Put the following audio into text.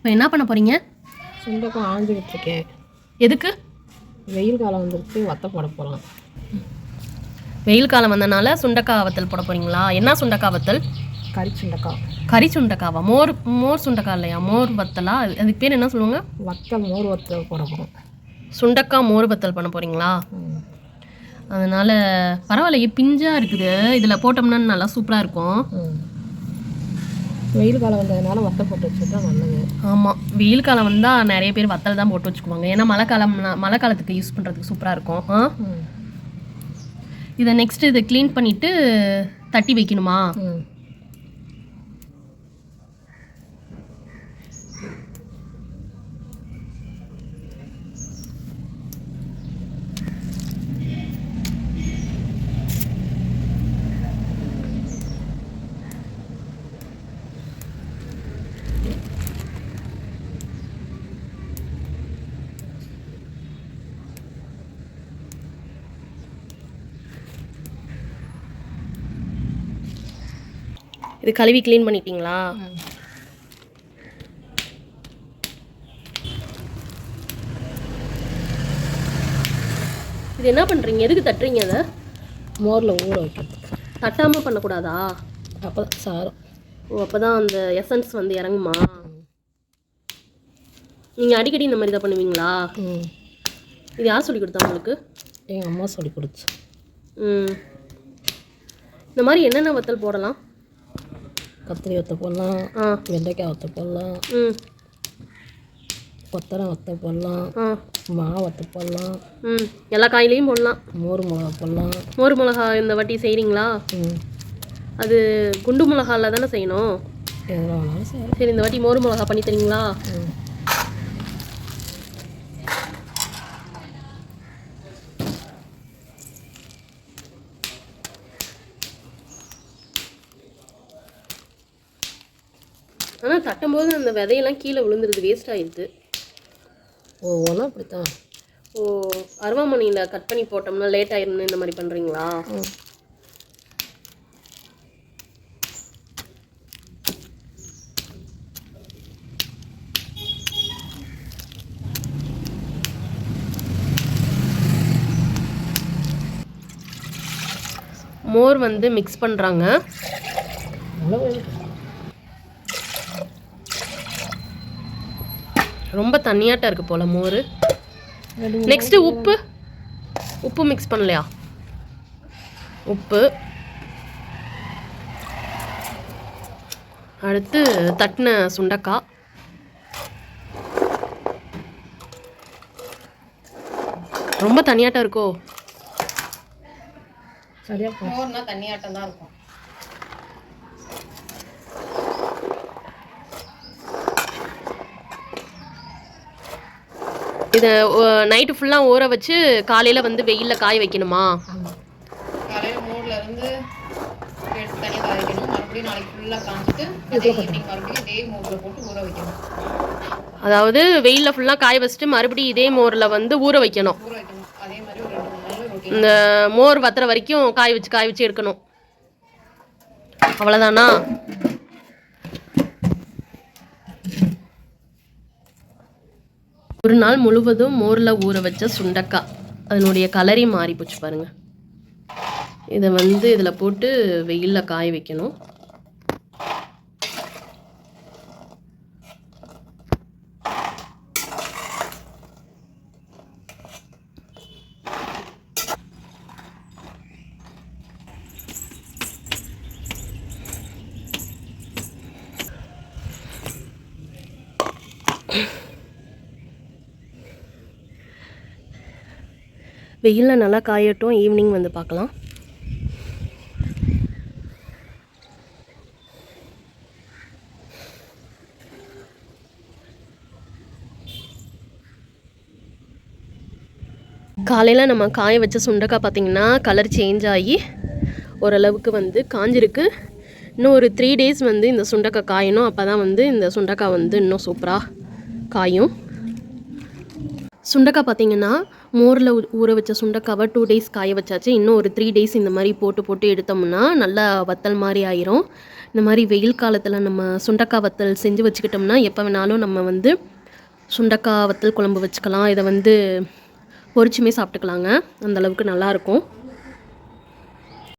இப்போ என்ன பண்ண போகிறீங்க சுண்டக்காய் ஆஞ்சிக்கிட்டு இருக்கேன். எதுக்கு? வெயில் காலம் வந்துருச்சு வத்த போட போகலாம் வெயில் காலம் வந்தனால சுண்டக்காய் வத்தல் போட போகிறீங்களா என்ன சுண்டக்காய் வத்தல்? கறி சுண்டக்காய். கறி சுண்டக்காவா? மோர் மோர் சுண்டக்காய் இல்லையா? மோர் வத்தலா? அது- அதுக்கு பேர் என்ன சொல்லுவாங்க? வத்தல் மோர் வத்தல் போட போகிறோம் சுண்டக்காய் மோர் வத்தல் பண்ண போகிறீங்களா அதனால் பரவாயில்லையே பிஞ்சாக இருக்குது. இதில் போட்டோம்னா நல்லா சூப்பராக இருக்கும். வெயில் காலம் வந்ததுனால வத்த போட்டு வச்சுட்டா நல்லது. ஆமாம் வெயில் காலம் வந்தால் நிறைய பேர் வத்தல் தான் போட்டு வச்சுக்குவாங்க. ஏன்னா மழை காலம் மழை காலத்துக்கு யூஸ் பண்ணுறதுக்கு சூப்பராக இருக்கும். ஆ? இதை நெக்ஸ்ட் இதை க்ளீன் பண்ணிவிட்டு தட்டி வைக்கணுமா? இது கழுவி க்ளீன் பண்ணிட்டீங்களா? இது என்ன பண்ணுறீங்க எதுக்கு தட்டுறீங்க அதை மோரில் ஊற வைக்கிறது தட்டாமல் பண்ணக்கூடாதா? அப்போ தான் சாரும் ஓ அப்போ தான் அந்த எசன்ஸ் வந்து இறங்குமா? நீங்கள் அடிக்கடி இந்த மாதிரி தான் பண்ணுவீங்களா? இது யார் சொல்லி கொடுத்தா உங்களுக்கு? எங்கள் அம்மா சொல்லி கொடுத்து. ம். இந்த மாதிரி என்னென்ன வத்தல் போடலாம்? கத்திரி வத்த போடலாம் ஆ வெண்டைக்காய் வத்த போடலாம் ம். கொத்தரை வத்த போடலாம் மா வத்த போடலாம் ம். எல்லா காயிலையும் போடலாம். மோர் மிளகா போடலாம். மோர் மிளகா இந்த வாட்டி செய்கிறீங்களா ம். அது குண்டு மிளகாவில் தானே செய்யணும்? சரி இந்த வாட்டி மோர் மிளகா பண்ணி தரீங்களா? ஆனால் தட்டும்போது அந்த விதையெல்லாம் கீழே விழுந்துருது வேஸ்ட் ஆயிடுது. ஒவ்வொன்றும் அப்படித்தான். ஓ அருவாமணியில் கட் பண்ணி போட்டோம்னா லேட் ஆயிரும்னு இந்த மாதிரி பண்ணுறீங்களா மோர் வந்து மிக்ஸ் பண்ணுறாங்க ரொம்ப தண்ணியாட்டம் இருக்கு போல மோர். நெக்ஸ்ட்டு உப்பு. உப்பு மிக்ஸ் பண்ணலையா? உப்பு. அடுத்து தட்டின சுண்டக்காய் ரொம்ப தனியாட்டம் இருக்கோ? சரியாக தனியாட்டம் தான் இருக்கும். இதை நைட்டு ஃபுல்லாக ஊற வச்சு காலையில் வந்து வெயிலில் காய வைக்கணுமா? காலையில் மோர்ல இருந்து எடுத்து தனியாக காய வைக்கணும். மறுபடியும் நாளைக்கு ஃபுல்லாக காஞ்சிட்டு அதே ஈவினிங் மறுபடியும் இதே மோரில் போட்டு ஊற வைக்கணும். அதாவது வெயிலில் ஃபுல்லாக காய வச்சுட்டு மறுபடியும் இதே மோரில் வந்து ஊற வைக்கணும். ஊற வைக்கணும். அதே மாதிரி ஒரு ரெண்டு மூணு நாள் ரொட்டீன் இந்த மோர் வத்துற வரைக்கும் காய வச்சு காய வச்சு எடுக்கணும். அவ்வளோதானா ஒரு நாள் முழுவதும் மோரில் ஊற வச்ச சுண்டக்காய் அதனுடைய கலரி மாறி போச்சு பாருங்கள் இதை வந்து இதில் போட்டு வெயிலில் காய வைக்கணும். வெயிலில் நல்லா காயட்டும் ஈவினிங் வந்து பார்க்கலாம். காலையில் நம்ம காய வச்ச சுண்டக்காய் பார்த்திங்கன்னா கலர் சேஞ்ச் ஆகி ஓரளவுக்கு வந்து காஞ்சிருக்கு. இன்னும் ஒரு த்ரீ டேஸ் வந்து இந்த சுண்டக்காய் காயணும். அப்போ தான் வந்து இந்த சுண்டக்காய் வந்து இன்னும் சூப்பராக காயும். சுண்டக்காய் பார்த்தீங்கன்னா மோரில் ஊற வச்ச சுண்டக்காவை டூ டேஸ் காய வச்சாச்சு. இன்னும் ஒரு த்ரீ டேஸ் இந்த மாதிரி போட்டு போட்டு எடுத்தோம்னா நல்லா வத்தல் மாதிரி ஆயிரும். இந்த மாதிரி வெயில் காலத்தில் நம்ம சுண்டக்காய் வத்தல் செஞ்சு வச்சுக்கிட்டோம்னா எப்போ வேணாலும் நம்ம வந்து சுண்டக்காய் வத்தல் குழம்பு வச்சுக்கலாம். இதை வந்து பொறிச்சுமே சாப்பிட்டுக்கலாங்க. அந்தளவுக்கு நல்லாயிருக்கும்